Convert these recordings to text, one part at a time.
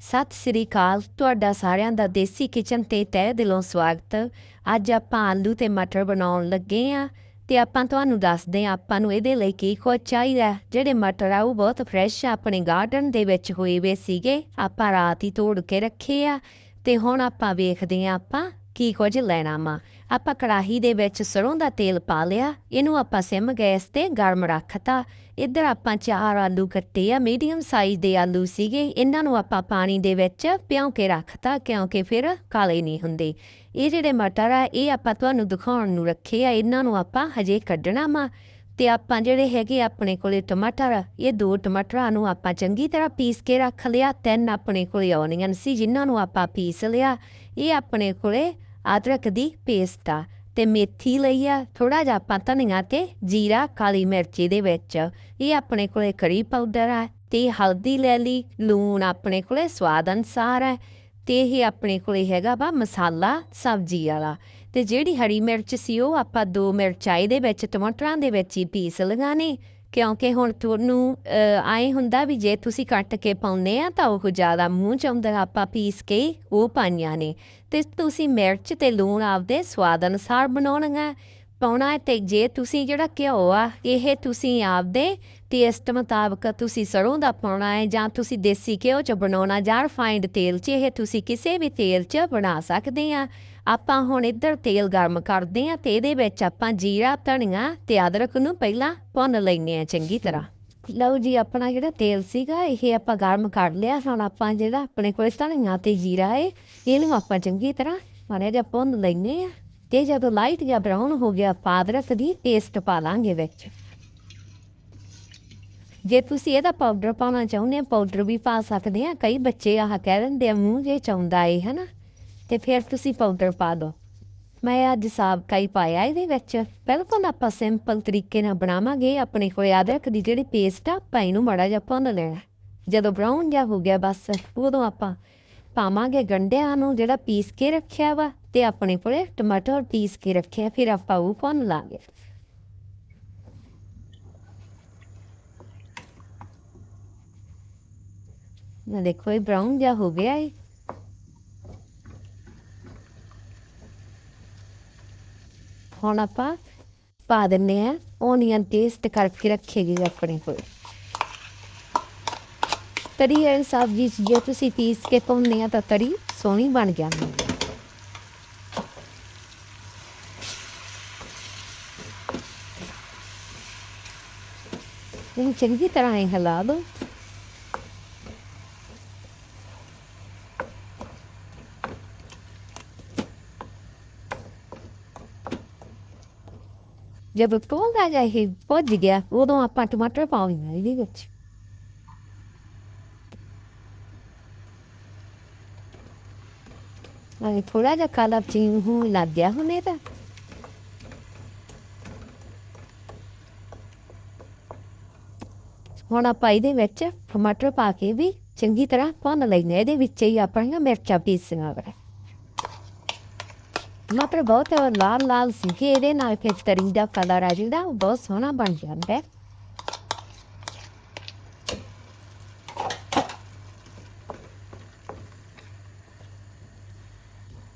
ਸਤਿ ਸ੍ਰੀ ਅਕਾਲ, ਤੁਹਾਡਾ ਸਾਰਿਆਂ ਦਾ ਦੇਸੀ ਕਿਚਨ ਤੇ ਤਹਿ ਦਿਲੋਂ ਸਵਾਗਤ। ਅੱਜ ਆਪਾਂ ਆਲੂ ਤੇ ਮਟਰ ਬਣਾਉਣ ਲੱਗੇ ਆ ਤੇ ਆਪਾਂ ਤੁਹਾਨੂੰ ਦੱਸਦੇ ਆ ਆਪਾਂ ਨੂੰ ਇਹਦੇ ਲਈ ਕੀ ਕੁਝ ਚਾਹੀਦਾ ਜਿਹੜੇ ਮਟਰ ਆ, ਉਹ ਬਹੁਤ ਫਰੈਸ਼ ਆਪਣੇ ਗਾਰਡਨ ਦੇ ਵਿੱਚ ਹੋਏ ਵੇ ਸੀਗੇ, ਆਪਾਂ ਰਾਤ ਹੀ ਤੋੜ ਕੇ ਰੱਖੇ ਆ। ਤੇ ਹੁਣ ਆਪਾਂ ਵੇਖਦੇ ਆ ਆਪਾਂ ਕੀ ਕੁਝ ਲੈਣਾ ਵਾ। ਆਪਾਂ ਕੜਾਹੀ ਦੇ ਵਿੱਚ ਸਰੋਂ ਦਾ ਤੇਲ ਪਾ ਲਿਆ ਇਹਨੂੰ ਆਪਾਂ ਸਿਮ ਗੈਸ ਤੇ ਗਰਮ ਰੱਖਤਾ ਇੱਧਰ ਆਪਾਂ ਚਾਰ ਆਲੂ ਕੱਟੇ ਆ ਮੀਡੀਅਮ ਸਾਈਜ਼ ਦੇ ਆਲੂ ਸੀਗੇ ਇਹਨਾਂ ਨੂੰ ਆਪਾਂ ਪਾਣੀ ਦੇ ਵਿੱਚ ਭਿਉਂ ਕੇ ਰੱਖਤਾ ਕਿਉਂਕਿ ਫਿਰ ਕਾਲੇ ਨਹੀਂ ਹੁੰਦੇ ਇਹ ਜਿਹੜੇ ਮਟਰ ਆ ਇਹ ਆਪਾਂ ਤੁਹਾਨੂੰ ਦਿਖਾਉਣ ਨੂੰ ਰੱਖੇ ਆ ਇਹਨਾਂ ਨੂੰ ਆਪਾਂ ਹਜੇ ਕੱਢਣਾ ਵਾ ਤੇ ਆਪਾਂ ਜਿਹੜੇ ਹੈਗੇ ਆਪਣੇ ਕੋਲੇ ਟਮਾਟਰ ਇਹ ਦੋ ਟਮਾਟਰਾਂ ਨੂੰ ਆਪਾਂ ਚੰਗੀ ਤਰ੍ਹਾਂ ਪੀਸ ਕੇ ਰੱਖ ਲਿਆ ਤਿੰਨ ਆਪਣੇ ਕੋਲੇ ਓਨੀਅਨ ਸੀ ਜਿਨ੍ਹਾਂ ਨੂੰ ਆਪਾਂ ਪੀਸ ਲਿਆ ਇਹ ਆਪਣੇ ਕੋਲੇ ਅਦਰਕ ਦੀ ਪੇਸਟ ਆ ਤੇ ਮੇਥੀ ਲਈ ਆ ਥੋੜਾ ਜਿਹਾ ਆਪਾਂ ਧਨੀਆ ਤੇ ਜੀਰਾ, ਕਾਲੀ ਮਿਰਚੀ ਦੇ ਵਿੱਚ। ਇਹ ਆਪਣੇ ਕੋਲੇ ਕਰੀ ਪਾਊਡਰ ਆ ਤੇ ਹਲਦੀ ਲੈ ਲਈ, ਲੂਣ ਆਪਣੇ ਕੋਲੇ ਸਵਾਦ ਅਨਸਾਰ ਹੈ ਤੇ ਇਹ ਆਪਣੇ ਕੋਲੇ ਹੈਗਾ ਵਾ ਮਸਾਲਾ ਸਬਜ਼ੀ ਵਾਲਾ। ਤੇ ਜਿਹੜੀ ਹਰੀ ਮਿਰਚ ਸੀ ਉਹ ਆਪਾਂ ਦੋ ਮਿਰਚਾਈ ਦੇ ਵਿੱਚ, ਟਮਾਟਰਾਂ ਦੇ ਵਿੱਚ ਹੀ ਪੀਸ ਲਗਾਣੇ ਕਿਉਂਕਿ ਹੁਣ ਤੁਹਾਨੂੰ ਆਏ ਹੁੰਦਾ ਵੀ ਜੇ ਤੁਸੀਂ ਕੱਟ ਕੇ ਪਾਉਂਦੇ ਆ ਤਾਂ ਉਹ ਜ਼ਿਆਦਾ ਮੂੰਹ ਚ ਆਉਂਦਾ, ਆਪਾਂ ਪੀਸ ਕੇ ਉਹ ਪਾਈਆਂ ਨੇ। ਤੇ ਤੁਸੀਂ ਮਿਰਚ ਤੇ ਲੂਣ ਆਪਦੇ ਸਵਾਦ ਅਨੁਸਾਰ ਬਣਾਉਣਾ ਪਾਉਣਾ ਹੈ ਤੇ ਜੇ ਤੁਸੀਂ ਜਿਹੜਾ ਘਿਓ ਆ, ਇਹ ਤੁਸੀਂ ਆਪਦੇ ਟੇਸਟ ਮੁਤਾਬਕ ਤੁਸੀਂ ਸਰੋਂ ਦਾ ਪਾਉਣਾ ਹੈ ਜਾਂ ਤੁਸੀਂ ਦੇਸੀ ਘਿਓ ਚ ਬਣਾਉਣਾ ਜਾਂ ਰਿਫਾਈਨਡ ਤੇਲ ਚ, ਇਹ ਤੁਸੀਂ ਕਿਸੇ ਵੀ ਤੇਲ ਚ ਬਣਾ ਸਕਦੇ ਆ। ਆਪਾਂ ਹੁਣ ਇੱਧਰ ਤੇਲ ਗਰਮ ਕਰਦੇ ਆ ਤੇ ਇਹਦੇ ਵਿੱਚ ਆਪਾਂ ਜੀਰਾ, ਧਨੀਆ ਤੇ ਅਦਰਕ ਨੂੰ ਪਹਿਲਾਂ ਭੁੰਨ ਲੈਨੇ ਆ ਚੰਗੀ ਤਰ੍ਹਾਂ। ਲਓ ਜੀ, ਆਪਣਾ ਜਿਹੜਾ ਤੇਲ ਸੀਗਾ, ਇਹ ਆਪਾਂ ਗਰਮ ਕਰ ਲਿਆ। ਹੁਣ ਆਪਾਂ ਜਿਹੜਾ ਆਪਣੇ ਕੋਲ ਧਨੀਆ ਤੇ ਜੀਰਾ ਹੈ ਇਹਨੂੰ ਆਪਾਂ ਚੰਗੀ ਤਰ੍ਹਾਂ ਮਾਰੇ ਜਿਹਾ ਭੁੰਨ ਲੈਨੇ ਆ। ਤੇ ਜਦੋਂ ਲਾਈਟ ਜਿਹਾ ਬਰਾਊਨ ਹੋ ਗਿਆ ਆਪਾਂ ਦੀ ਪੇਸਟ ਪਾ ਲਾਂਗੇ ਵਿੱਚ। ਜੇ ਤੁਸੀਂ ਇਹਦਾ ਪਾਊਡਰ ਪਾਉਣਾ ਚਾਹੁੰਦੇ ਆ ਪਾਊਡਰ ਵੀ ਪਾ ਸਕਦੇ ਆ। ਕਈ ਬੱਚੇ ਆਹ ਕਹਿ ਦਿੰਦੇ ਆ, ਮੂੰਹ ਜੇ ਚਾਉਂਦਾ ਏ ਹਨਾ? ਤੇ ਫਿਰ ਤੁਸੀਂ ਪਾਊਡਰ ਪਾ ਦਿਓ ਮੈਂ ਅੱਜ ਸਾਬ ਕਾਈ ਪਾਇਆ ਇਹਦੇ ਵਿੱਚ। ਬਿਲਕੁਲ ਆਪਾਂ ਸਿੰਪਲ ਤਰੀਕੇ ਨਾਲ ਬਣਾਵਾਂਗੇ ਆਪਣੇ ਕੋਲ ਅਦਰਕ ਦੀ ਜਿਹੜੀ ਪੇਸਟ ਆ, ਆਪਾਂ ਇਹਨੂੰ ਮੜਾ ਜਿਹਾ ਭੁੰਨ ਲੈਣਾ। ਜਦੋਂ ਬਰਾਊਨ ਜਿਹਾ ਹੋ ਗਿਆ ਬਸ, ਉਦੋਂ ਆਪਾਂ ਪਾਵਾਂਗੇ ਗੰਡਿਆਂ ਨੂੰ ਜਿਹੜਾ ਪੀਸ ਕੇ ਰੱਖਿਆ ਵਾ ਤੇ ਆਪਣੇ ਕੋਲੇ ਟਮਾਟਰ ਪੀਸ ਕੇ ਰੱਖਿਆ, ਫਿਰ ਆਪਾਂ ਉਹ ਭੁੰਨ ਲਾਂਗੇ। ਨਾ ਦੇਖੋ, ਇਹ ਬਰਾਊਨ ਜਿਹਾ ਹੋ ਗਿਆ ਹੈ ਹੁਣ ਆਪਾਂ ਪਾ ਦਿੰਨੇ ਆ ਓਨੀਅਨ ਟੇਸਟ ਕਰਕੇ ਰੱਖੇਗੀ ਆਪਣੇ ਕੋਲ। ਤਰੀ ਹੈ ਸਬਜ਼ੀ ਜੇ ਤੁਸੀਂ ਪੀਸ ਕੇ ਪਾਉਂਦੇ ਆ ਤਾਂ ਤਰੀ ਸੋਹਣੀ ਬਣ ਜਾਂਦੀ ਹੈ ਇਹ ਚੰਗੀ ਤਰ੍ਹਾਂ ਹੀ ਹਿਲਾ ਦੋ। ਜਦ ਥੋੜਾ ਜਿਹਾ ਇਹ ਭੁੱਜ ਗਿਆ, ਉਦੋਂ ਆਪਾਂ ਟਮਾਟਰ ਪਾਉਣੇ ਇਹਦੇ ਵਿੱਚ। ਅਰੇ ਥੋੜਾ ਜਿਹਾ ਕਾਲਾ ਚੀਨ ਹੋ ਲੱਗ ਗਿਆ ਹੁਣੇ ਤਾਂ ਹੁਣ ਆਪਾਂ ਇਹਦੇ ਵਿੱਚ ਟਮਾਟਰ ਪਾ ਕੇ ਵੀ ਚੰਗੀ ਤਰ੍ਹਾਂ ਭੁੰਨ ਲੈਣੇ ਇਹਦੇ ਵਿੱਚ ਹੀ ਆਪਾਂ ਮਿਰਚਾਂ ਪੀਸੀਆਂ ਵਰੇ ਟਮਾਟਰ ਬਹੁਤ ਲਾਲ ਲਾਲ ਸੀ ਕਿ ਇਹਦੇ ਨਾਲ ਫਿਰ ਤਰੀ ਦਾ ਕਲਰ ਆ ਜਾਂਦਾ ਉਹ ਬਹੁਤ ਸੋਹਣਾ ਬਣ ਜਾਂਦਾ ਹੈ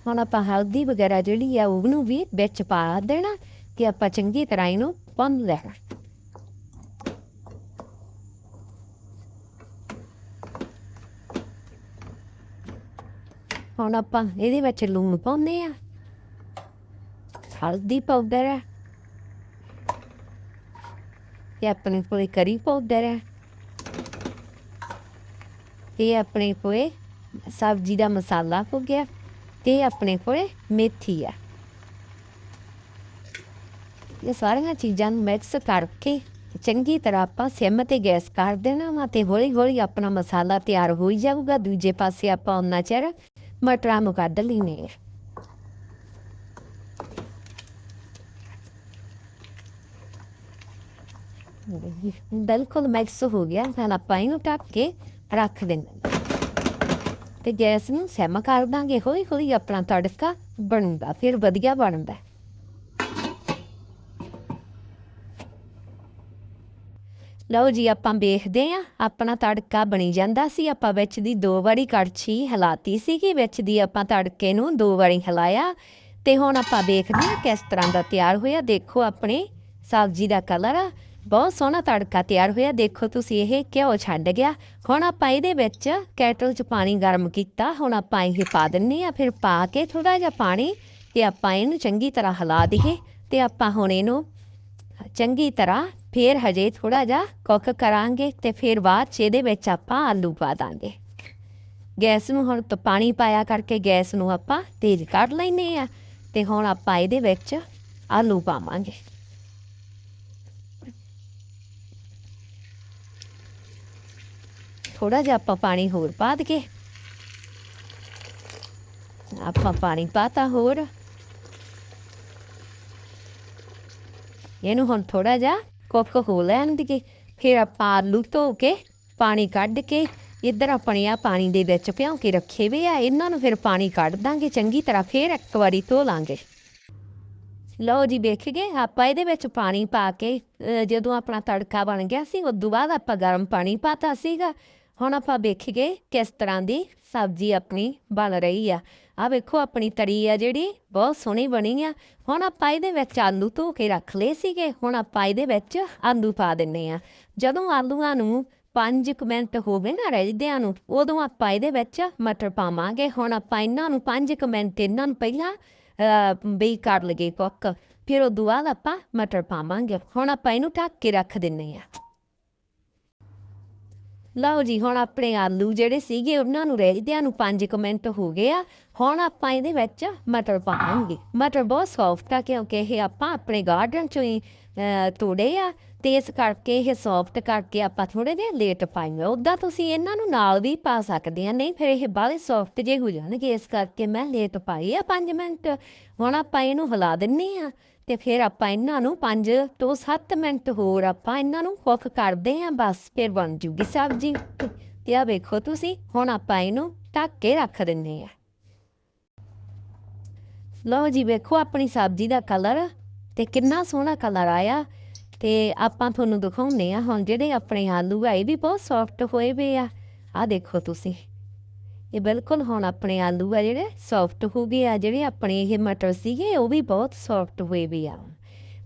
ਹੁਣ ਆਪਾਂ ਹਲਦੀ ਵਗੈਰਾ ਜਿਹੜੀ ਆ ਉਹਨੂੰ ਵੀ ਵਿੱਚ ਪਾ ਦੇਣਾ ਕਿ ਆਪਾਂ ਚੰਗੀ ਤਰ੍ਹਾਂ ਇਹਨੂੰ ਭੁੰਨ ਲੈਣਾ। ਹੁਣ ਆਪਾਂ ਇਹਦੇ ਵਿੱਚ ਲੂਣ ਪਾਉਂਦੇ ਆ। ਹਲਦੀ ਪਾਊਡਰ ਹੈ ਇਹ ਆਪਣੇ ਕੋਲੇ ਕਰੀ ਪਾਊਡਰ ਹੈ ਇਹ ਆਪਣੇ ਕੋਲੇ ਸਬਜ਼ੀ ਦਾ ਮਸਾਲਾ ਹੋ ਗਿਆ। ਤੇ ਆਪਣੇ ਕੋਲੇ ਮੇਥੀ ਆ ਇਹ ਸਾਰੀਆਂ ਚੀਜ਼ਾਂ ਨੂੰ ਮਿਕਸ ਕਰਕੇ ਚੰਗੀ ਤਰ੍ਹਾਂ ਆਪਾਂ ਸਿਮ ਤੇ ਗੈਸ ਕਰ ਦੇਣਾ ਵਾ ਤੇ ਹੌਲੀ ਹੌਲੀ ਆਪਣਾ ਮਸਾਲਾ ਤਿਆਰ ਹੋ ਜਾਊਗਾ ਦੂਜੇ ਪਾਸੇ ਆਪਾਂ ਉਹਨਾਂ ਚਿਰ ਮਟਰਾਂ ਨੂੰ ਕੱਢ ਲੈਣੇ ਬਿਲਕੁਲ ਮਿਕਸ ਹੋ ਗਿਆ ਹੁਣ ਆਪਾਂ ਇਹਨੂੰ ਢੱਕ ਕੇ ਰੱਖ ਦੇਣਾ ਤੇ ਗੈਸ ਨੂੰ ਸਿਮ ਕਰ ਦਾਂਗੇ ਹੌਲੀ ਹੌਲੀ ਆਪਣਾ ਤੜਕਾ ਬਣਦਾ ਫਿਰ ਵਧੀਆ ਬਣਦਾ। ਲਓ ਜੀ, ਆਪਾਂ ਵੇਖਦੇ ਆ ਆਪਣਾ ਤੜਕਾ ਬਣੀ ਜਾਂਦਾ ਸੀ। ਆਪਾਂ ਵਿੱਚ ਦੀ ਦੋ ਵਾਰੀ ਕੜਛੀ ਹਿਲਾਤੀ ਸੀ ਕਿ ਵਿੱਚ ਦੀ ਆਪਾਂ ਤੜਕੇ ਨੂੰ ਦੋ ਵਾਰੀ ਹਿਲਾਇਆ। ਤੇ ਹੁਣ ਆਪਾਂ ਵੇਖਦੇ ਆ ਕਿਸ ਤਰ੍ਹਾਂ ਦਾ ਤਿਆਰ ਹੋਇਆ। ਦੇਖੋ, ਆਪਣੇ ਸਬਜ਼ੀ ਦਾ ਕਲਰ ਬਹੁਤ ਸੋਹਣਾ ਤੜਕਾ ਤਿਆਰ ਹੋਇਆ। ਦੇਖੋ ਤੁਸੀਂ ਇਹ ਘਿਓ ਛੱਡ ਗਿਆ। ਹੁਣ ਆਪਾਂ ਇਹਦੇ ਵਿੱਚ ਕੈਟਲ 'ਚ ਪਾਣੀ ਗਰਮ ਕੀਤਾ। ਹੁਣ ਆਪਾਂ ਇਹ ਪਾ ਦਿੰਨੇ ਆ। ਫਿਰ ਪਾ ਕੇ ਥੋੜਾ ਜਿਹਾ ਪਾਣੀ ਤੇ ਆਪਾਂ ਇਹਨੂੰ ਚੰਗੀ ਤਰ੍ਹਾਂ ਹਿਲਾ ਦਈਏ। ਤੇ ਆਪਾਂ ਹੁਣ ਇਹਨੂੰ ਚੰਗੀ ਤਰ੍ਹਾਂ ਫਿਰ ਹਜੇ ਥੋੜਾ ਜਿਹਾ ਕੁੱਕ ਕਰਾਂਗੇ ਤੇ ਫਿਰ ਬਾਅਦ 'ਚ ਇਹਦੇ ਵਿੱਚ ਆਪਾਂ ਆਲੂ ਪਾ ਦਾਂਗੇ। ਗੈਸ ਨੂੰ ਹੁਣ ਤੋਂ, ਪਾਣੀ ਪਾਇਆ ਕਰਕੇ ਗੈਸ ਨੂੰ ਆਪਾਂ ਤੇਜ਼ ਕਰ ਲੈਨੇ ਆ। ਤੇ ਹੁਣ ਆਪਾਂ ਇਹਦੇ ਵਿੱਚ ਆਲੂ ਪਾਵਾਂਗੇ। ਥੋੜਾ ਜਿਹਾ ਆਪਾਂ ਪਾਣੀ ਹੋਰ ਪਾ ਦਈਏ। ਆਪਾਂ ਪਾਣੀ ਪਾਤਾ ਹੋਰ। ਇਹਨੂੰ ਹੁਣ ਥੋੜਾ ਜਿਹਾ ਕੁੱਕ ਹੋ ਲੈਣ ਦੀਏ ਫਿਰ ਆਪਾਂ ਆਲੂ ਧੋ ਕੇ ਪਾਣੀ ਕੱਢ ਕੇ ਇੱਧਰ ਆਪਣੇ ਆ ਪਾਣੀ ਦੇ ਵਿੱਚ ਭਿਉਂ ਕੇ ਰੱਖੇ ਵੇ ਆ। ਇਹਨਾਂ ਨੂੰ ਫਿਰ ਪਾਣੀ ਕੱਢ ਦਾਂਗੇ ਚੰਗੀ ਤਰ੍ਹਾਂ ਫਿਰ ਇੱਕ ਵਾਰੀ ਧੋ ਲਾਂਗੇ। ਲਓ ਜੀ ਵੇਖ ਗਏ? ਆਪਾਂ ਇਹਦੇ ਵਿੱਚ ਪਾਣੀ ਪਾ ਕੇ ਅ, ਜਦੋਂ ਆਪਣਾ ਤੜਕਾ ਬਣ ਗਿਆ ਸੀ ਉਦੋਂ ਬਾਅਦ ਆਪਾਂ ਗਰਮ ਪਾਣੀ ਪਾਤਾ ਸੀਗਾ। ਹੁਣ ਆਪਾਂ ਵੇਖੀਏ ਕਿਸ ਤਰ੍ਹਾਂ ਦੀ ਸਬਜ਼ੀ ਆਪਣੀ ਬਣ ਰਹੀ ਆ। ਆ ਵੇਖੋ ਆਪਣੀ ਤਰੀ ਆ ਜਿਹੜੀ, ਬਹੁਤ ਸੋਹਣੀ ਬਣੀ ਆ। ਹੁਣ ਆਪਾਂ ਇਹਦੇ ਵਿੱਚ ਆਲੂ ਧੋ ਕੇ ਰੱਖ ਲਏ ਸੀਗੇ, ਹੁਣ ਆਪਾਂ ਇਹਦੇ ਵਿੱਚ ਆਲੂ ਪਾ ਦਿੰਨੇ ਆ। ਜਦੋਂ ਆਲੂਆਂ ਨੂੰ 5 ਮਿੰਟ ਹੋ ਗਏ ਨਾ ਰਹਿਦਿਆਂ ਨੂੰ, ਉਦੋਂ ਆਪਾਂ ਇਹਦੇ ਵਿੱਚ ਮਟਰ ਪਾਵਾਂਗੇ। ਹੁਣ ਆਪਾਂ ਇਹਨਾਂ ਨੂੰ 5 ਮਿੰਟ, ਇਹਨਾਂ ਨੂੰ ਪਹਿਲਾਂ ਬੇਕ ਕਰ ਲਗੇ ਕੁੱਕ, ਫਿਰ ਉਹ ਬਾਅਦ ਆਪਾਂ ਮਟਰ ਪਾਵਾਂਗੇ। ਹੁਣ ਆਪਾਂ ਇਹਨੂੰ ਢੱਕ ਕੇ ਰੱਖ ਦਿੰਨੇ ਆ। ਲਓ ਜੀ, ਹੁਣ ਆਪਣੇ ਆਲੂ ਜਿਹੜੇ ਸੀਗੇ, ਉਹਨਾਂ ਨੂੰ ਰਹਿੰਦਿਆਂ ਨੂੰ 5 ਮਿੰਟ ਹੋ ਗਏ ਆ। ਹੁਣ ਆਪਾਂ ਇਹਦੇ ਵਿੱਚ ਮਟਰ ਪਾਵਾਂਗੇ। ਮਟਰ ਬਹੁਤ ਸੌਫਟ ਆ, ਕਿਉਂਕਿ ਇਹ ਆਪਾਂ ਆਪਣੇ ਗਾਰਡਨ ਚੋਂ ਹੀ ਤੋੜੇ ਆ ਤੇ ਇਸ ਕਰਕੇ ਇਹ ਸੌਫਟ ਕਰਕੇ ਆਪਾਂ ਥੋੜੇ ਜਿਹਾ ਲੇਟ ਪਾਈਏ ਉਦਾਂ ਤੁਸੀਂ ਇਹਨਾਂ ਨੂੰ ਨਾਲ ਵੀ ਪਾ ਸਕਦੇ ਆ। ਨਹੀਂ, ਫਿਰ ਇਹ ਬਾਲੇ ਸੌਫਟ ਜੇ ਹੋ ਜਾਣਗੇ। ਇਸ ਕਰਕੇ ਮੈਂ ਲੇਟ ਪਾਈ ਆ 5 ਮਿੰਟ। ਹੁਣ ਆਪਾਂ ਇਹਨੂੰ ਹਿਲਾ ਦਿੰਨੇ ਆ। ਤੇ ਫਿਰ ਆਪਾਂ ਇਹਨਾਂ ਨੂੰ 5 ਤੋਂ 7 ਮਿੰਟ ਹੋਰ ਆਪਾਂ ਇਹਨਾਂ ਨੂੰ ਕੁੱਕ ਕਰਦੇ ਆ ਬਸ ਫਿਰ ਬਣ ਜੂਗੀ ਸਬਜ਼ੀ। ਤੇ ਆ ਵੇਖੋ ਤੁਸੀਂ, ਹੁਣ ਆਪਾਂ ਇਹਨੂੰ ਢੱਕ ਕੇ ਰੱਖ ਦਿੰਨੇ ਆ ਲਓ ਜੀ, ਵੇਖੋ ਆਪਣੀ ਸਬਜ਼ੀ ਦਾ ਕਲਰ ਤੇ ਕਿੰਨਾ ਸੋਹਣਾ ਕਲਰ ਆਇਆ। ਤੇ ਆਪਾਂ ਤੁਹਾਨੂੰ ਦਿਖਾਉਂਦੇ ਆ ਹੁਣ ਜਿਹੜੇ ਆਪਣੇ ਆਲੂ ਆ, ਇਹ ਵੀ ਬਹੁਤ ਸੌਫਟ ਹੋਏ ਵੇ ਆ। ਆ ਦੇਖੋ ਤੁਸੀਂ। ਇਹ ਬਿਲਕੁਲ ਹੁਣ ਆਪਣੇ ਆਲੂ ਆ ਜਿਹੜੇ ਸੌਫਟ ਹੋ ਗਏ ਆ, ਜਿਹੜੇ ਆਪਣੇ ਇਹ ਮਟਰ ਸੀਗੇ, ਉਹ ਵੀ ਬਹੁਤ ਸੌਫਟ ਹੋਏ ਵੀ ਆ।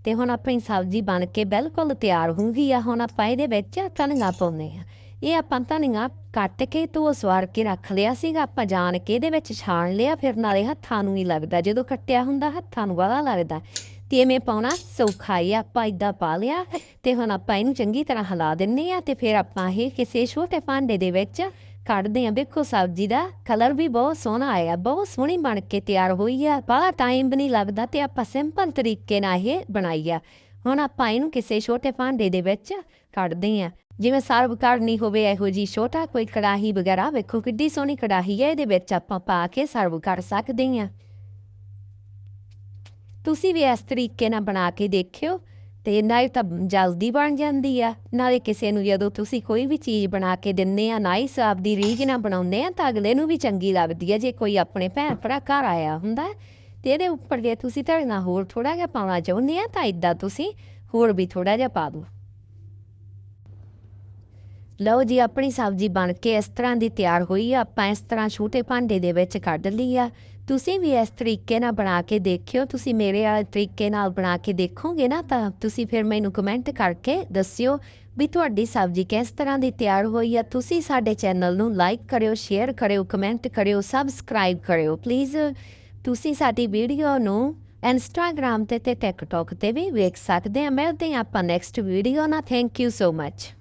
ਤੇ ਹੁਣ ਆਪਣੀ ਸਬਜ਼ੀ ਬਣ ਕੇ ਬਿਲਕੁਲ ਤਿਆਰ ਹੋ ਗਈ ਆ, ਹੁਣ ਆਪਾਂ ਇਹਦੇ ਵਿੱਚ ਧਨੀਆ ਪਾਉਂਦੇ ਆ। ਇਹ ਆਪਾਂ ਧਨੀਆ ਕੱਟ ਕੇ ਧੋ ਸਵਾਰ ਕੇ ਰੱਖ ਲਿਆ ਸੀਗਾ, ਆਪਾਂ ਜਾਣ ਕੇ ਇਹਦੇ ਵਿੱਚ ਛਾਣ ਲਿਆ, ਫਿਰ ਨਾਲੇ ਹੱਥਾਂ ਨੂੰ ਹੀ ਲੱਗਦਾ, ਜਦੋਂ ਕੱਟਿਆ ਹੁੰਦਾ ਹੱਥਾਂ ਨੂੰ ਵਾਲਾ ਲੱਗਦਾ। ਤੇ ਐਵੇਂ ਪਾਉਣਾ ਸੌਖਾ ਹੀ ਆਪਾਂ ਇਦਾਂ ਪਾ ਲਿਆ, ਤੇ ਹੁਣ ਆਪਾਂ ਇਹਨੂੰ ਚੰਗੀ ਤਰ੍ਹਾਂ ਹਿਲਾ ਦਿੰਨੇ ਆ, ਤੇ ਫਿਰ ਆਪਾਂ ਇਹ ਕਿਸੇ ਛੋਟੇ ਭਾਂਡੇ ਦੇ ਵਿੱਚ ਕੱਢਦੇ ਆ। ਵੇਖੋ ਸਬਜ਼ੀ ਦਾ ਕਲਰ ਵੀ ਬਹੁਤ ਸੋਹਣਾ ਆਇਆ। ਬਹੁਤ ਸੋਹਣੀ ਬਣ ਕੇ ਤਿਆਰ ਹੋਈ ਆ। ਬੜਾ ਟਾਈਮ ਵੀ ਨਹੀਂ ਲੱਗਦਾ ਤੇ ਆਪਾਂ ਸਿੰਪਲ ਤਰੀਕੇ ਨਾਲ ਇਹ ਬਣਾਈ ਆ। ਹੁਣ ਆਪਾਂ ਇਹਨੂੰ ਕਿਸੇ ਛੋਟੇ ਭਾਂਡੇ ਦੇ ਵਿੱਚ ਕੱਢਦੇ ਆ। ਜਿਵੇਂ ਸਰਵ ਕਰਨੀ ਹੋਵੇ ਇਹੋ ਜੀ ਛੋਟਾ ਕੋਈ ਕੜਾਹੀ ਵਗੈਰਾ। ਵੇਖੋ ਕਿੱਡੀ ਸੋਹਣੀ ਕੜਾਹੀ ਹੈ ਇਹਦੇ ਵਿੱਚ ਆਪਾਂ ਪਾ ਕੇ ਸਰਵ ਕਰ ਸਕਦੇ ਆ। ਤੁਸੀਂ ਵੀ ਇਸ ਤਰੀਕੇ ਨਾਲ ਬਣਾ ਕੇ ਦੇਖਿਓ। ਤੇ ਨਾਲੇ ਤਾਂ ਜਲਦੀ ਬਣ ਜਾਂਦੀ ਆ। ਨਾਲੇ ਕਿਸੇ ਨੂੰ ਜਦੋਂ ਤੁਸੀਂ ਕੋਈ ਵੀ ਚੀਜ਼ ਬਣਾ ਕੇ ਦਿੰਦੇ ਆ ਨਾਈਸ ਦੀ ਰੀਝ ਨਾਲ ਬਣਾਉਂਦੇ ਆ ਤਾਂ ਅਗਲੇ ਨੂੰ ਵੀ ਚੰਗੀ ਲੱਗਦੀ ਆ ਜੇ ਕੋਈ ਆਪਣੇ ਭੈਣ ਭਰਾ ਘਰ ਆਇਆ ਹੁੰਦਾ। ਹੈ, ਤੇ ਇਹਦੇ ਉੱਪਰ ਜੇ ਤੁਸੀਂ ਧੜਨਾ ਹੋਰ ਥੋੜਾ ਜਿਹਾ ਪਾਉਣਾ ਚਾਹੁੰਦੇ ਆ ਤਾਂ ਇਦਾਂ ਤੁਸੀਂ ਹੋਰ ਵੀ ਥੋੜਾ ਜਿਹਾ ਪਾ ਦਿਓ। ਲਓ ਜੀ ਆਪਣੀ ਸਬਜ਼ੀ ਬਣ ਕੇ ਇਸ ਤਰ੍ਹਾਂ ਦੀ ਤਿਆਰ ਹੋਈ ਆ। ਆਪਾਂ ਇਸ ਤਰ੍ਹਾਂ ਛੋਟੇ ਭਾਂਡੇ ਦੇ ਵਿੱਚ ਕੱਢ ਲਈ ਆ। ਤੁਸੀਂ ਵੀ ਇਸ ਤਰੀਕੇ ਨਾਲ ਬਣਾ ਕੇ ਦੇਖਿਓ, ਤੁਸੀਂ ਮੇਰੇ ਵਾਲੇ ਤਰੀਕੇ ਨਾਲ ਬਣਾ ਕੇ ਦੇਖੋਗੇ ਨਾ, ਤਾਂ ਤੁਸੀਂ ਫਿਰ ਮੈਨੂੰ ਕਮੈਂਟ ਕਰਕੇ ਦੱਸਿਓ ਵੀ ਤੁਹਾਡੀ ਸਬਜ਼ੀ ਕਿਸ ਤਰ੍ਹਾਂ ਦੀ ਤਿਆਰ ਹੋਈ ਆ। ਤੁਸੀਂ ਸਾਡੇ ਚੈਨਲ ਨੂੰ ਲਾਈਕ ਕਰਿਓ ਸ਼ੇਅਰ ਕਰਿਓ ਕਮੈਂਟ ਕਰਿਓ ਸਬਸਕ੍ਰਾਈਬ ਕਰਿਓ ਪਲੀਜ਼ ਤੁਸੀਂ ਸਾਡੀ ਵੀਡੀਓ ਨੂੰ ਇੰਸਟਾਗ੍ਰam ਤੇ ਤੇ ਟਿਕਟੌਕ ਤੇ ਵੀ ਵੇਖ ਸਕਦੇ ਆ। ਮਿਲਦੇ ਹਾਂ ਆਪਾਂ ਨੈਕਸਟ ਵੀਡੀਓ ਨਾਲ। Thank you so much